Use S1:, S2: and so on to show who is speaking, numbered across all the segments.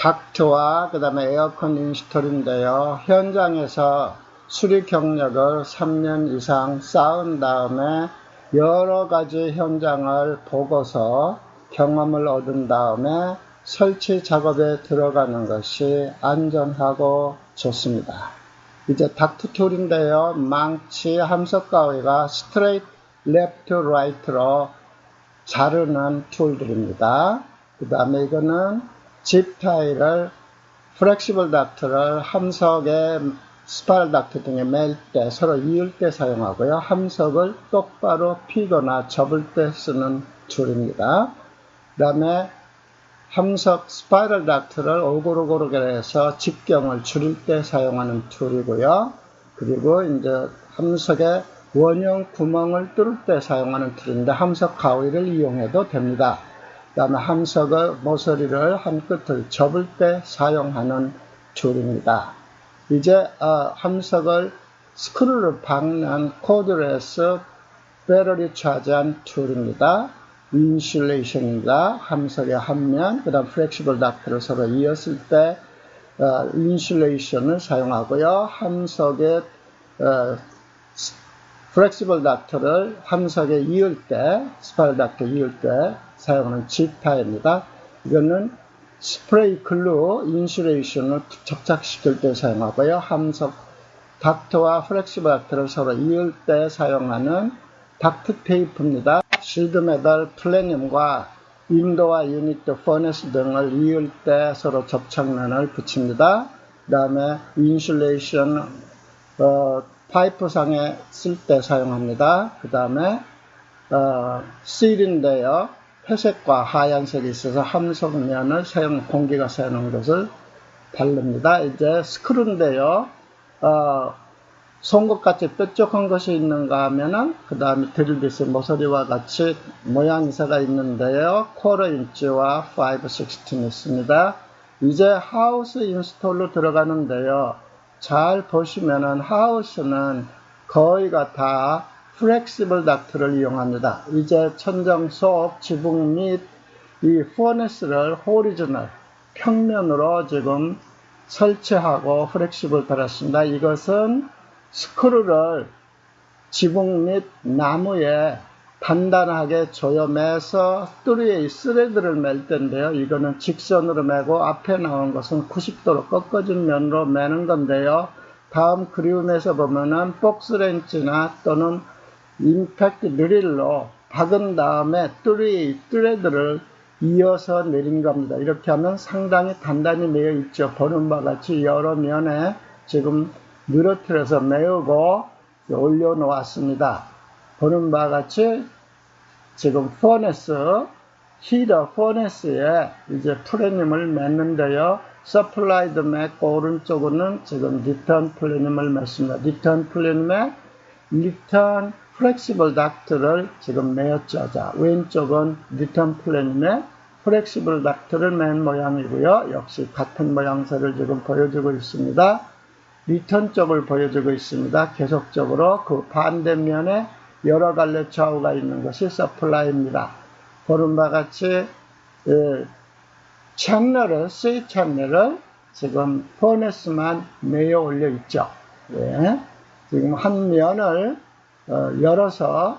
S1: 닥트와 그 다음에 에어컨 인스톨인데요. 현장에서 수리 경력을 3년 이상 쌓은 다음에 여러 가지 현장을 보고서 경험을 얻은 다음에 설치 작업에 들어가는 것이 안전하고 좋습니다. 이제 닥트 툴인데요. 망치 함석 가위가 스트레이트 레프트 라이트로 자르는 툴들입니다. 그 다음에 이거는 집 타일을 플렉시블 닥트를 함석에 스파일 닥트 등에 맬 때 서로 이을 때 사용하고요. 함석을 똑바로 피거나 접을 때 쓰는 툴입니다. 그 다음에 함석 스파이럴 닥트를 오고르고르게 해서 직경을 줄일 때 사용하는 툴이고요. 그리고 이제 함석에 원형 구멍을 뚫을 때 사용하는 툴인데 함석 가위를 이용해도 됩니다. 그 다음에 함석의 모서리를 한 끝을 접을 때 사용하는 툴입니다. 이제 어, 함석을 스크루를 박는 코드레스 배럴이 차지한 툴입니다. 인슐레이션입니다. 함석의 한 면, 그 다음 플렉시블 닥트를 서로 이었을 때 어, 인슐레이션을 사용하고요. 함석의 어, 플렉시블 닥터를 함석에 이을 때, 스파일 닥터 이을 때 사용하는 지타입니다. 이거는 스프레이 글루 인슐레이션을 접착시킬 때 사용하고요. 함석 닥터와 플렉시블 닥터를 서로 이을 때 사용하는 닥트 테이프입니다. 실드 메달 플래늄과 인도와 유니트, 퍼네스 등을 이을 때 서로 접착면을 붙입니다. 그 다음에 인슐레이션 어, 파이프상에 쓸 때 사용합니다. 그 다음에 어, 실인데요. 회색과 하얀색이 있어서 함석면을 사용, 공기가 새는 것을 바릅니다. 이제 스크루인데요. 어, 송곳같이 뾰족한 것이 있는가 하면은 그 다음에 드릴비스 모서리와 같이 모양새가 있는데요. 쿼러 인치와 5, 16 있습니다. 이제 하우스 인스톨로 들어가는데요. 잘 보시면은 하우스는 거의가 다 플렉시블 닥트를 이용합니다. 이제 천정 속 지붕 및 이 포네스를 호리즈널 평면으로 지금 설치하고 플렉시블 달았습니다. 이것은 스크루를 지붕 및 나무에 단단하게 조여매서 뚜리에 스레드를 맬 텐데요. 이거는 직선으로 매고 앞에 나온 것은 90도로 꺾어진 면으로 매는 건데요. 다음 그리움에서 보면은 복스렌치나 또는 임팩트 드릴로 박은 다음에 뚜리 스레드를 이어서 내린 겁니다. 이렇게 하면 상당히 단단히 매여 있죠. 보는 바와 같이 여러 면에 지금 늘어뜨려서 메우고 올려놓았습니다. 보는 바와 같이 지금 포네스, 히더 포네스에 이제 플래님을 맺는데요. 서플라이드 맺고 오른쪽은 지금 리턴 플래님을 맺습니다. 리턴 플래님에 리턴 플렉시블 닥트를 지금 매었죠. 자, 왼쪽은 리턴 플래님에 플렉시블 닥트를 맨 모양이고요. 역시 같은 모양새를 지금 보여주고 있습니다. 리턴 쪽을 보여주고 있습니다. 계속적으로 그 반대면에 여러 갈래 좌우가 있는 것이 서플라이입니다. 보는 바와 같이 예, 채널을 C 채널을 지금 포네스만 매어 올려 있죠. 예, 지금 한 면을 어, 열어서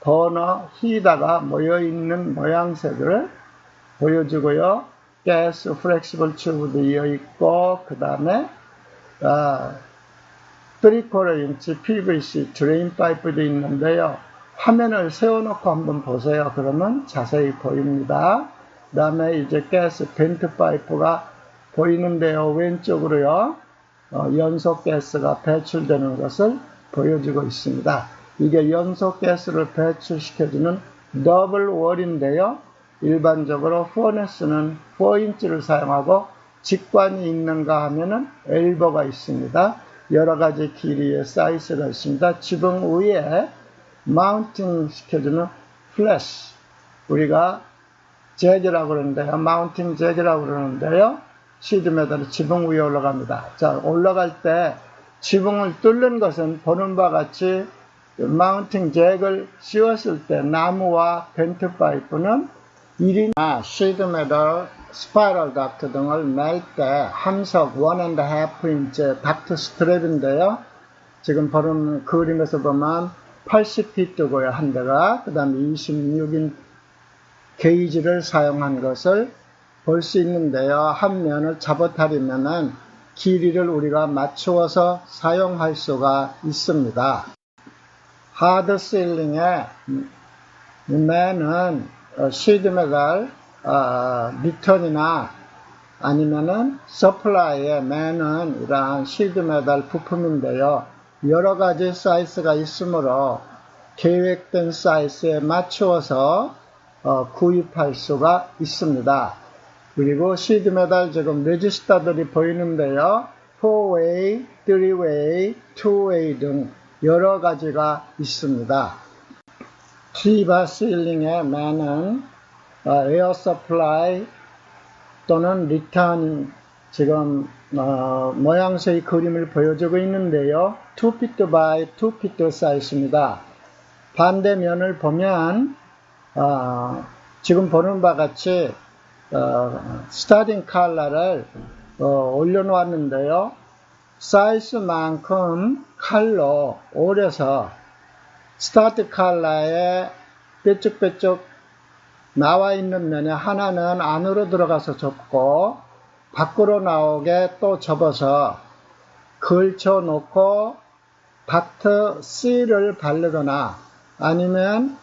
S1: 버너 히다가 모여 있는 모양새들을 보여주고요. 가스 플렉시블 튜브도 이어 있고 그 다음에 아, 3쿼터 인치 PVC 드레인 파이프도 있는데요. 화면을 세워놓고 한번 보세요. 그러면 자세히 보입니다. 그 다음에 이제 가스 벤트 파이프가 보이는데요. 왼쪽으로요. 어, 연소 가스가 배출되는 것을 보여주고 있습니다. 이게 연소 가스를 배출시켜주는 더블 월인데요. 일반적으로 포네스는 4인치를 사용하고 직관이 있는가 하면은 엘보가 있습니다. 여러 가지 길이의 사이즈가 있습니다. 지붕 위에 마운팅 시켜주는 플래시 우리가 재즈라고 그러는데요. 마운팅 재즈라고 그러는데요. 시드 메달이 지붕 위에 올라갑니다. 자 올라갈 때 지붕을 뚫는 것은 보는 바와 같이 마운팅 잭을 씌웠을 때 나무와 벤트 파이프는 1이나 시드 메달, 스파이럴 닥트 등을 멜때 함석 1.5인치 닥트 스트랩인데요. 지금 보는 그림에서 보면 80피트고요, 한 대가. 그 다음에 26인 게이지를 사용한 것을 볼 수 있는데요. 한 면을 잡아타리면은 길이를 우리가 맞추어서 사용할 수가 있습니다. 하드 실링의 맨은 시드 메달, 어, 리턴이나 아니면은 서플라이의 맨은 이러한 시드 메달 부품인데요. 여러 가지 사이즈가 있으므로 계획된 사이즈에 맞추어서 어, 구입할 수가 있습니다. 그리고 시드 메달 지금 레지스터들이 보이는데요. 4way, 3way, 2way 등 여러 가지가 있습니다. 실링의 맨은 어, 에어 서플라이 또는 리턴 지금 어, 모양새의 그림을 보여주고 있는데요. 2피트 by 2피트 사이즈입니다. 반대면을 보면 어, 지금 보는 바와 같이 어, 스타딩 칼라를 어, 올려놓았는데요. 사이즈만큼 칼로 오려서 스타트 칼라에 뾰족뾰족 나와 있는 면에 하나는 안으로 들어가서 접고 밖으로 나오게 또 접어서 걸쳐 놓고 닥트 C를 바르거나 아니면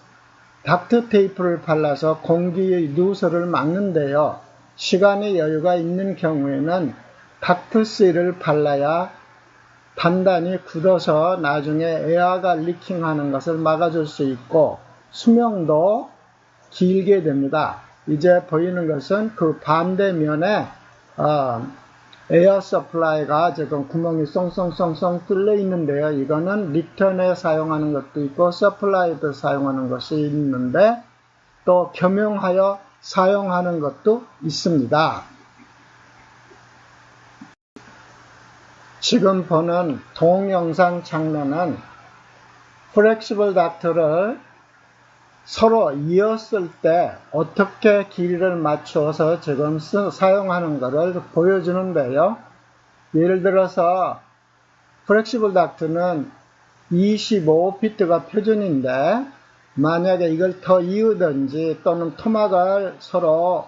S1: 닥트 테이프를 발라서 공기의 누설을 막는데요. 시간의 여유가 있는 경우에는 닥트 C를 발라야 단단히 굳어서 나중에 에어가 리킹하는 것을 막아줄 수 있고 수명도 길게 됩니다. 이제 보이는 것은 그 반대면에 어, 에어 서플라이가 지금 구멍이 쏭쏭쏭쏭 뚫려 있는데요. 이거는 리턴에 사용하는 것도 있고 서플라이도 사용하는 것이 있는데 또 겸용하여 사용하는 것도 있습니다. 지금 보는 동영상 장면은 플렉시블 닥터를 서로 이었을 때 어떻게 길이를 맞추어서 지금 쓰, 사용하는 것을 보여주는데요. 예를 들어서 플렉시블 닥트는 25피트가 표준인데 만약에 이걸 더 이으든지 또는 토막을 서로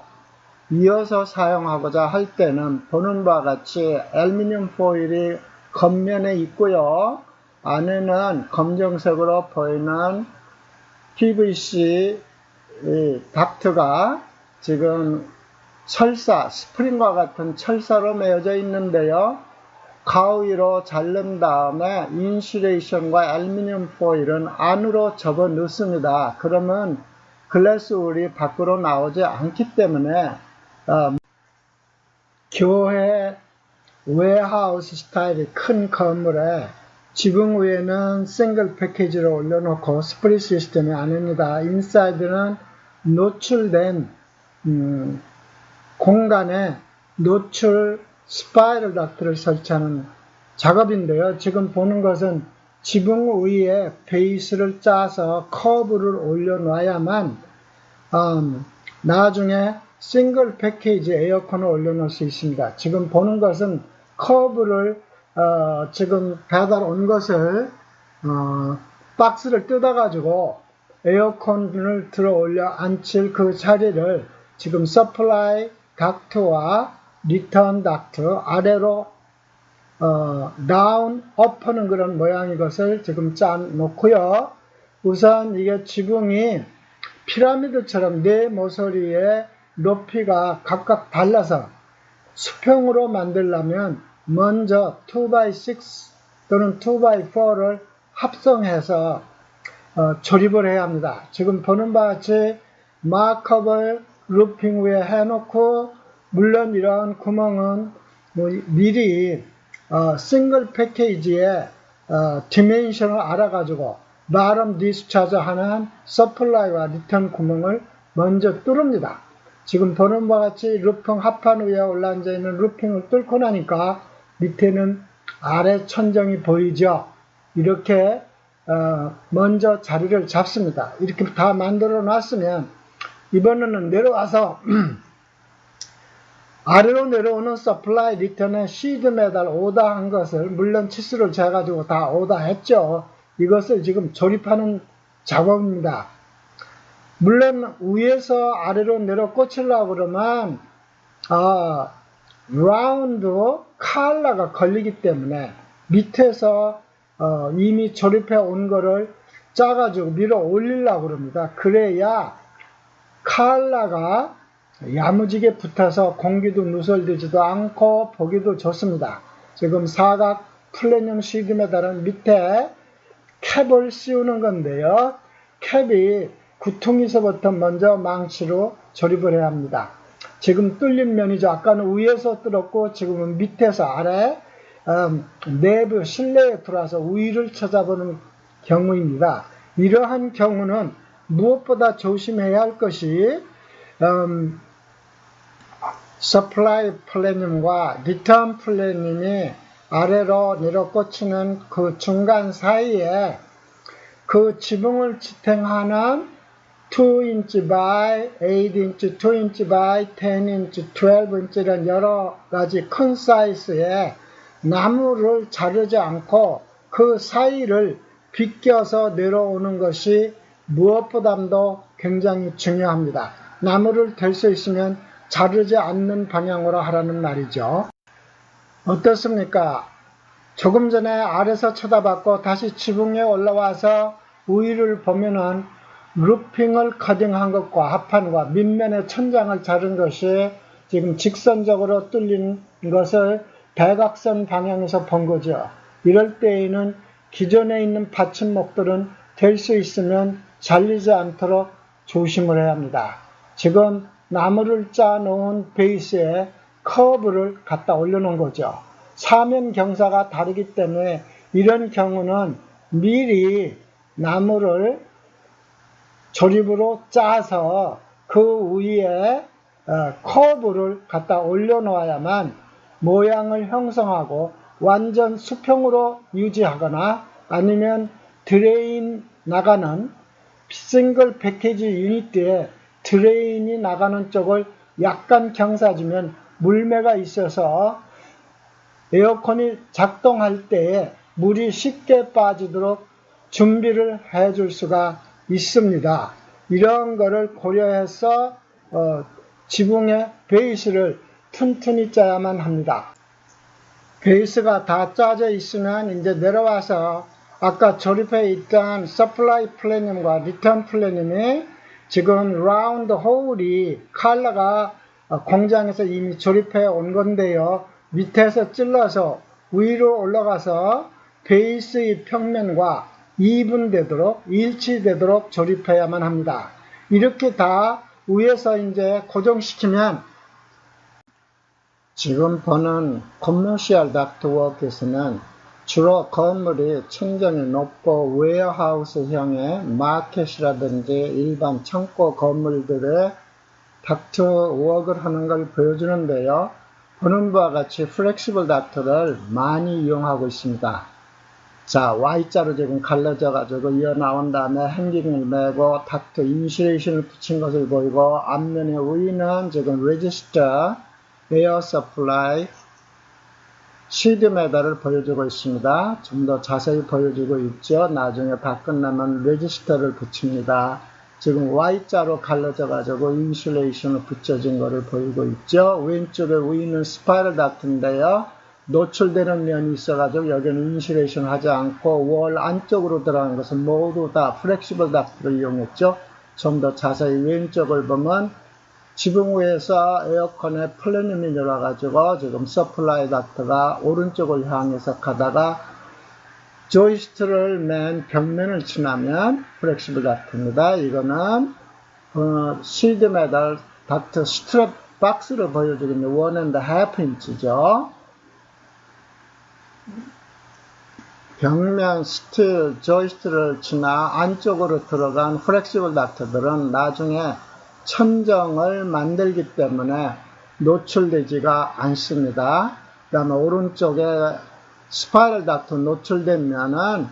S1: 이어서 사용하고자 할 때는 보는 바와 같이 알루미늄 포일이 겉면에 있고요. 안에는 검정색으로 보이는 PVC 닥트가 지금 철사, 스프링과 같은 철사로 매어져 있는데요. 가위로 자른 다음에 인슐레이션과 알루미늄 포일은 안으로 접어 넣습니다. 그러면 글래스 울이 밖으로 나오지 않기 때문에 어, 교회 웨하우스 스타일의 큰 건물에 지붕 위에는 싱글 패키지를 올려놓고 스프릿 시스템이 아닙니다. 인사이드는 노출된 음, 공간에 노출 스파이럴 닥트를 설치하는 작업인데요. 지금 보는 것은 지붕 위에 베이스를 짜서 커브를 올려놔야만 음, 나중에 싱글 패키지 에어컨을 올려놓을 수 있습니다. 지금 보는 것은 커브를 어, 지금 배달 온 것을 어, 박스를 뜯어가지고 에어컨을 들어 올려 앉힐 그 자리를 지금 서플라이 닥트와 리턴 닥트 아래로 어, 다운 업하는 그런 모양의 것을 지금 짜 놓고요. 우선 이게 지붕이 피라미드처럼 네 모서리에 높이가 각각 달라서 수평으로 만들려면 먼저 2x6 또는 2x4를 합성해서 어, 조립을 해야 합니다. 지금 보는 바와 같이 마크업을 루핑 위에 해놓고 물론 이러한 구멍은 뭐 미리 어, 싱글 패키지의 어, 디멘션을 알아가지고 바람 디스차저 하는 서플라이와 리턴 구멍을 먼저 뚫습니다. 지금 보는 바와 같이 루핑 합판 위에 올라앉아 있는 루핑을 뚫고 나니까 밑에는 아래 천정이 보이죠. 이렇게 어, 먼저 자리를 잡습니다. 이렇게 다 만들어 놨으면 이번에는 내려와서 아래로 내려오는 서플라이 리턴에 시드 메달 오다한 것을 물론 치수를 재가지고 다 오다했죠. 이것을 지금 조립하는 작업입니다. 물론 위에서 아래로 내려 꽂히려고 그러면 아, 라운드 칼라가 걸리기 때문에 밑에서 어, 이미 조립해 온 거를 짜가지고 밀어 올리려고 그럽니다. 그래야 칼라가 야무지게 붙어서 공기도 누설되지도 않고 보기도 좋습니다. 지금 사각 플래늄 시드 메달은 밑에 캡을 씌우는 건데요. 캡이 구퉁에서부터 먼저 망치로 조립을 해야 합니다. 지금 뚫린 면이죠. 아까는 위에서 뚫었고 지금은 밑에서 아래 음, 내부 실내에 들어와서 위를 찾아보는 경우입니다. 이러한 경우는 무엇보다 조심해야 할 것이 음, 서플라이 플래닛과 리턴 플래닛이 아래로 내려 꽂히는 그 중간 사이에 그 지붕을 지탱하는 2 인치 by 8 인치, 2 인치 by 10 인치, 12 인치 이런 여러 가지 큰 사이즈의 나무를 자르지 않고 그 사이를 비껴서 내려오는 것이 무엇보다도 굉장히 중요합니다. 나무를 댈수 있으면 자르지 않는 방향으로 하라는 말이죠. 어떻습니까? 조금 전에 아래서 쳐다봤고 다시 지붕에 올라와서 위를 보면은 루핑을 커딩한 것과 합판과 밑면의 천장을 자른 것이 지금 직선적으로 뚫린 것을 대각선 방향에서 본 거죠. 이럴 때에는 기존에 있는 받침목들은 될 수 있으면 잘리지 않도록 조심을 해야 합니다. 지금 나무를 짜 놓은 베이스에 커브를 갖다 올려놓은 거죠. 사면 경사가 다르기 때문에 이런 경우는 미리 나무를 조립으로 짜서 그 위에 어, 커브를 갖다 올려놓아야만 모양을 형성하고 완전 수평으로 유지하거나 아니면 드레인 나가는 싱글 패키지 유니트에 드레인이 나가는 쪽을 약간 경사 주면 물매가 있어서 에어컨이 작동할 때에 물이 쉽게 빠지도록 준비를 해줄 수가 있습니다. 이런 거를 고려해서 어, 지붕의 베이스를 튼튼히 짜야만 합니다. 베이스가 다 짜져 있으면 이제 내려와서 아까 조립해 있던 서플라이 플래닛과 리턴 플래닛이 지금 라운드 홀이 칼라가 공장에서 이미 조립해 온 건데요. 밑에서 찔러서 위로 올라가서 베이스의 평면과 이분되도록 일치되도록 조립해야만 합니다. 이렇게 다 위에서 이제 고정시키면 지금 보는 커머시얼 닥트워크에서는 주로 건물이 천정이 높고 웨어하우스형의 마켓이라든지 일반 창고 건물들의 닥트워크를 하는 걸 보여주는데요. 보는 바와 같이 플렉시블 닥트를 많이 이용하고 있습니다. 자, Y자로 지금 갈라져 가지고 이어 나온 다음에 행딩을 매고 닥트 인슐레이션을 붙인 것을 보이고 앞면의 위는 지금 레지스터 에어 서플라이 시드 메달을 보여주고 있습니다. 좀 더 자세히 보여주고 있죠. 나중에 다 끝나면 레지스터를 붙입니다. 지금 Y자로 갈라져 가지고 인슐레이션을 붙여진 것을 보이고 있죠. 왼쪽에 위는 스파이럴 닥트인데요. 노출되는 면이 있어가지고 여기는 인슐레이션 하지 않고 월 안쪽으로 들어가는 것은 모두 다 플렉시블 닥트를 이용했죠. 좀 더 자세히 왼쪽을 보면 지붕 위에서 에어컨에 플래닛이 내려가지고 지금 서플라이 닥트가 오른쪽을 향해서 가다가 조이스트를 맨 벽면을 지나면 플렉시블 닥트입니다. 이거는 어, 실드 메달 닥트 스트랩 박스를 보여주겠는 원앤드 하프 인치죠. 벽면 스틸 조이스트를 지나 안쪽으로 들어간 플렉시블 닥터들은 나중에 천정을 만들기 때문에 노출되지가 않습니다. 그 다음에 오른쪽에 스파이럴 닥터 노출되면은